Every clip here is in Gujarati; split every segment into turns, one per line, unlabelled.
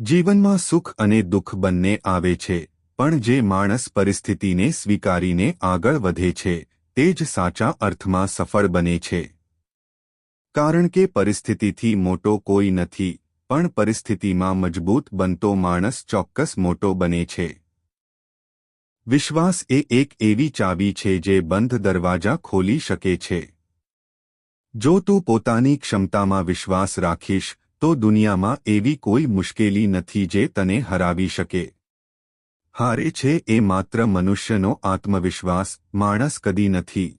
જીવનમાં સુખ અને દુઃખ બંને આવે છે, પણ જે માણસ પરિસ્થિતિને સ્વીકારીને આગળ વધે છે, તે જ સાચા અર્થમાં સફળ બને છે. કારણ કે પરિસ્થિતિથી મોટો કોઈ નથી, પણ પરિસ્થિતિમાં મજબૂત બનતો માણસ ચોક્કસ મોટો બને છે. વિશ્વાસ એ એક એવી ચાવી છે જે બંધ દરવાજા ખોલી શકે છે. જો તું પોતાની ક્ષમતામાં વિશ્વાસ રાખીશ તો દુનિયામાં એવી કોઈ મુશ્કેલી નથી જે તને હરાવી શકે. હારે છે એ માત્ર મનુષ્યનો આત્મવિશ્વાસ, માણસ કદી નથી.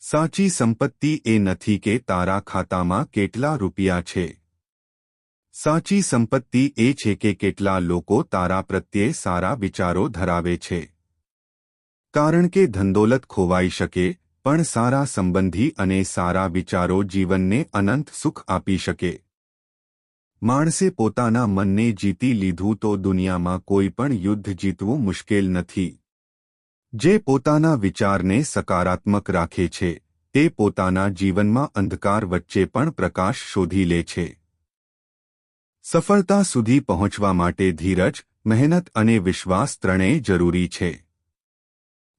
સાચી સંપત્તિ એ નથી કે તારા ખાતામાં કેટલા રૂપિયા છે. સાચી સંપત્તિ એ છે કે કેટલા લોકો તારા પ્રત્યે સારા વિચારો ધરાવે છે. કારણ કે ધંદોલત ખોવાઈ શકે, પણ સારા સંબંધી અને સારા વિચારો જીવનને અનંત સુખ આપી શકે. માણસે પોતાના મનને જીતી લીધું તો દુનિયામાં કોઈ પણ યુદ્ધ જીતવું મુશ્કેલ નથી. જે પોતાના વિચારને સકારાત્મક રાખે છે, તે પોતાના જીવનમાં અંધકાર વચ્ચે પણ પ્રકાશ શોધી લે છે. સફળતા સુધી પહોંચવા માટે ધીરજ, મહેનત અને વિશ્વાસ ત્રણેય જરૂરી છે.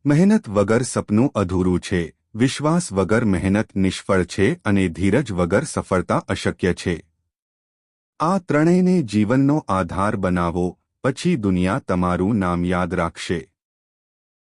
મહેનત વગર સપનું અધૂરું છે, વિશ્વાસ વગર મહેનત નિષ્ફળ છે અને ધીરજ વગર સફળતા અશક્ય છે. આ ત્રણેયને જીવનનો આધાર બનાવો પછી દુનિયા તમારું નામ યાદ રાખશે.